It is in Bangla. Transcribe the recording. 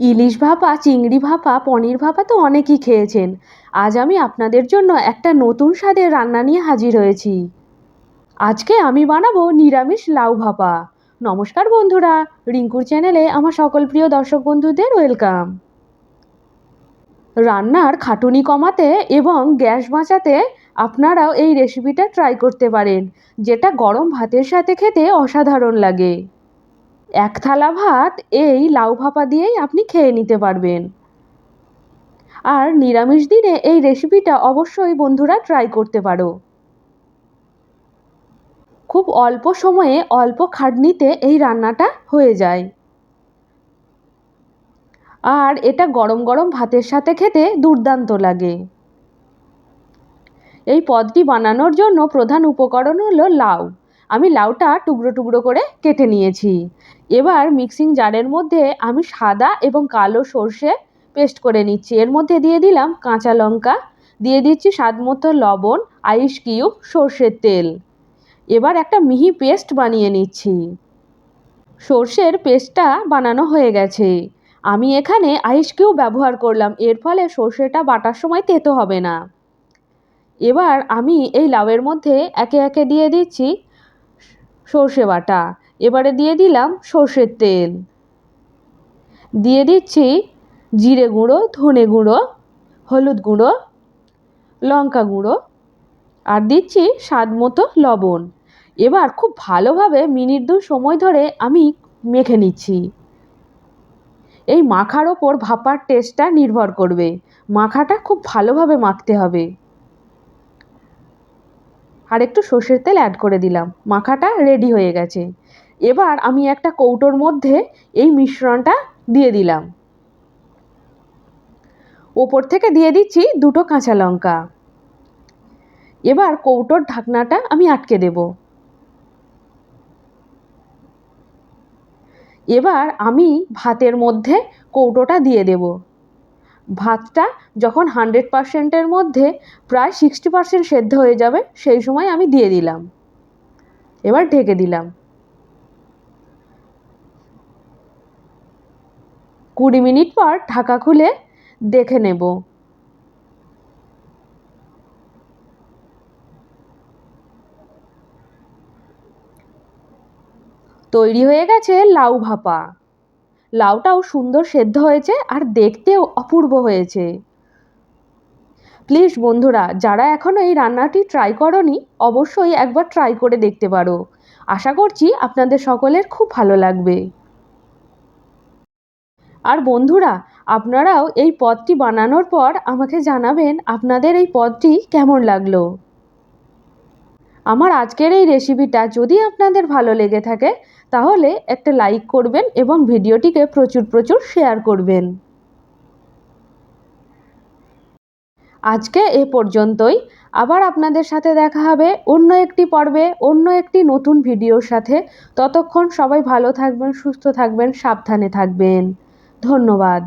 ইলিশ ভাপা, চিংড়ি ভাপা, পনির ভাপা তো অনেকেই খেয়েছেন। আজ আমি আপনাদের জন্য একটা নতুন স্বাদের রান্না নিয়ে হাজির হয়েছি। আজকে আমি বানাবো নিরামিষ লাউ ভাপা। নমস্কার বন্ধুরা, রিঙ্কুর চ্যানেলে আমার সকল প্রিয় দর্শক বন্ধুদের ওয়েলকাম। রান্নার খাটুনি কমাতে এবং গ্যাস বাঁচাতে আপনারাও এই রেসিপিটা ট্রাই করতে পারেন, যেটা গরম ভাতের সাথে খেতে অসাধারণ লাগে। এক থালা ভাত এই লাউ ভাপা দিয়েই আপনি খেয়ে নিতে পারবেন। আর নিরামিষ দিনে এই রেসিপিটা অবশ্যই বন্ধুরা ট্রাই করতে পারো। খুব অল্প সময়ে অল্প খাটনিতে এই রান্নাটা হয়ে যায়। আর এটা গরম গরম ভাতের সাথে খেতে দুর্দান্ত লাগে। এই পদটি বানানোর জন্য প্রধান উপকরণ হলো লাউ। আমি লাউটা টুকরো টুকরো করে কেটে নিয়েছি। এবার মিক্সিং জারের মধ্যে আমি সাদা এবং কালো সর্ষে পেস্ট করে নিচ্ছি। এর মধ্যে দিয়ে দিলাম কাঁচা লঙ্কা, দিয়ে দিচ্ছি স্বাদ মতো লবণ, আইস কিউব, সর্ষের তেল। এবার একটা মিহি পেস্ট বানিয়ে নিচ্ছি। সর্ষের পেস্টটা বানানো হয়ে গেছে। আমি এখানে আইস কিউব ব্যবহার করলাম, এর ফলে সর্ষেটা বাটার সময় তেতো হবে না। এবার আমি এই লাউয়ের মধ্যে একে একে দিয়ে দিচ্ছি সর্ষে বাটা। এবারে দিয়ে দিলাম সর্ষের তেল। দিয়ে দিচ্ছি জিরে গুঁড়ো, ধনে গুঁড়ো, হলুদ গুঁড়ো, লঙ্কা গুঁড়ো আর দিচ্ছি স্বাদ মতো লবণ। এবার খুব ভালোভাবে মিনিট দু সময় ধরে আমি মেখে নিচ্ছি। এই মাখার ওপর ভাপার টেস্টটা নির্ভর করবে। মাখাটা খুব ভালোভাবে মাখতে হবে। আর একটু সর্ষের তেল অ্যাড করে দিলাম। মাখাটা রেডি হয়ে গেছে। এবার আমি একটা কৌটোর মধ্যে এই মিশ্রণটা দিয়ে দিলাম। ওপর থেকে দিয়ে দিচ্ছি দুটো কাঁচা লঙ্কা। এবার কৌটোর ঢাকনাটা আমি আটকে দেব। এবার আমি ভাতের মধ্যে কৌটোটা দিয়ে দেব। ভাতটা যখন হান্ড্রেড পারসেন্টের মধ্যে প্রায় সিক্সটি পারসেন্ট সেদ্ধ হয়ে যাবে, সেই সময় আমি দিয়ে দিলাম। এবার ঢেকে দিলাম। কুড়ি মিনিট পর ঢাকা খুলে দেখে নেব। তৈরি হয়ে গেছে লাউ ভাপা। লাউটাও সুন্দর সেদ্ধ হয়েছে আর দেখতেও অপূর্ব হয়েছে। প্লিজ বন্ধুরা, যারা এখনও এই রান্নাটি ট্রাই করনি, অবশ্যই একবার ট্রাই করে দেখতে পারো। আশা করছি আপনাদের সকলের খুব ভালো লাগবে। আর বন্ধুরা, আপনারাও এই পদটি বানানোর পর আমাকে জানাবেন আপনাদের এই পদটি কেমন লাগল। আমার আজকের এই রেসিপিটা যদি আপনাদের ভালো লেগে থাকে, তাহলে একটা লাইক করবেন এবং ভিডিওটিকে প্রচুর প্রচুর শেয়ার করবেন। আজকে এ পর্যন্তই। আবার আপনাদের সাথে দেখা হবে অন্য একটি পর্বে, অন্য একটি নতুন ভিডিওর সাথে। ততক্ষণ সবাই ভালো থাকবেন, সুস্থ থাকবেন, সাবধানে থাকবেন। ধন্যবাদ।